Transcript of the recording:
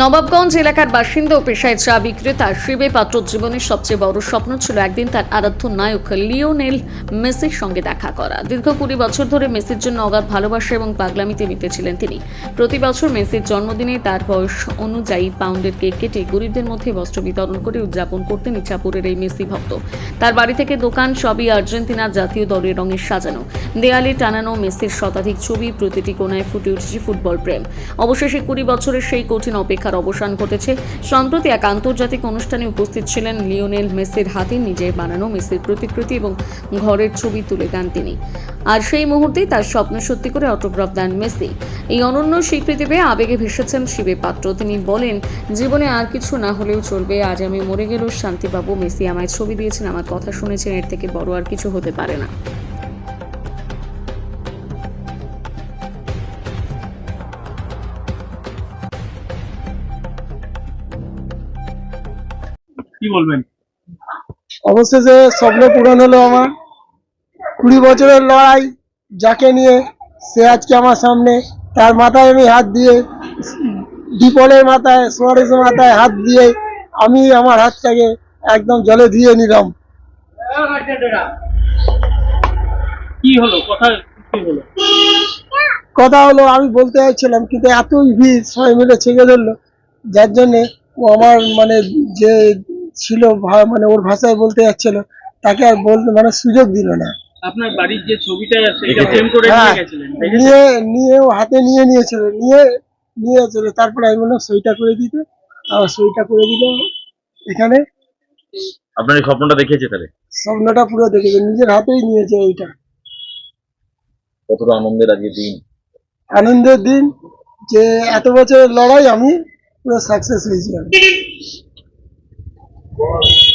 নবাবগঞ্জ এলাকার বাসিন্দা ও পেশায় চা বিক্রেতা শিবে পাত্র জীবনের সবচেয়ে বড় স্বপ্ন ছিল একদিন তার আরাধ্য নায়ক লিওনেল মেসির সঙ্গে দেখা করা। দীর্ঘ কুড়ি বছর ধরে মেসির জন্য অগাধ ভালোবাসা এবং পাগলামিতে মেতেছিলেন তিনি। প্রতি বছর মেসির জন্মদিনে তার বয়স অনুযায়ী পাউন্ডের কেক কেটে গরিবদের মধ্যে বস্ত্র বিতরণ করে উদযাপন করতেন ইচ্ছাপুরের এই মেসি ভক্ত। তার বাড়ি থেকে দোকান, সবই আর্জেন্টিনার জাতীয় দলের রঙে সাজানো। দেয়ালে টানানো মেসির শতাধিক ছবি, প্রতিটি কোনায় ফুটে উঠেছে ফুটবল প্রেম। অবশেষে কুড়ি বছরের সেই কঠিন অপেক্ষার অবসান ঘটেছে। সম্প্রতি এক আন্তর্জাতিক অনুষ্ঠানে উপস্থিত ছিলেন লিওনেল মেসির হাতে নিজে বানানো মেসির প্রতিকৃতি এবং ঘরের ছবি তুলে দেন তিনি। আর সেই মুহূর্তেই তার স্বপ্ন সত্যি করে অটোগ্রাফ দেন মেসি। এই অনন্য স্বীকৃতি পেয়ে আবেগে ভেসেছেন শিবে পাত্র। তিনি বলেন, জীবনে আর কিছু না হলেও চলবে। আজ আমি মরে গেলেও শান্তি পাবো মেসি আমায় ছবি দিয়েছেন, আমার কথা শুনেছেন, এর থেকে বড় আর কিছু হতে পারে না। কি বলবেন? অবশেষে স্বপ্ন পূরণ হলো আমার। কুড়ি বছরের লড়াই যাকে নিয়ে সে আজকে আমার সামনে তার মাথায় আমি হাত দিয়ে ডিপলের মাথায় সোয়ারেজের মাথায় হাত দিয়ে আমি আমার হাতটাকে একদম জলে দিয়ে নিলাম। কি হলো? কথা কি হলো? কথা হলো আমি বলতে চাইছিলাম কিন্তু এতই ভিড় সবাই মিলে ছেঁকে ধরলো। যার জন্যে ও আমার মানে যে ছিল মানে ওর ভাষায় বলতে যাচ্ছিল তাকে আর বলতে মানে সুযোগ দিল না। আপনার বাড়ির যে ছবিটা সেটা ফ্রেম করে নিয়ে হ্যাঁ, গেছিলেন নিয়ে নিয়ে ও হাতে নিয়ে নিয়েছিল নিয়ে নিয়ে চলে তারপরে আমি বললাম সইটা করে দিতে। আর সইটা করে দিল এখানে। আপনার এই স্বপ্নটা দেখিয়েছে তাহলে? স্বপ্নটা পুরো দেখেছে নিজের হাতেই নিয়েছে এইটা। কতটা আনন্দের আজকে দিন। আনন্দের দিন যে এত বছরের লড়াই আমি পুরো সাকসেস gosta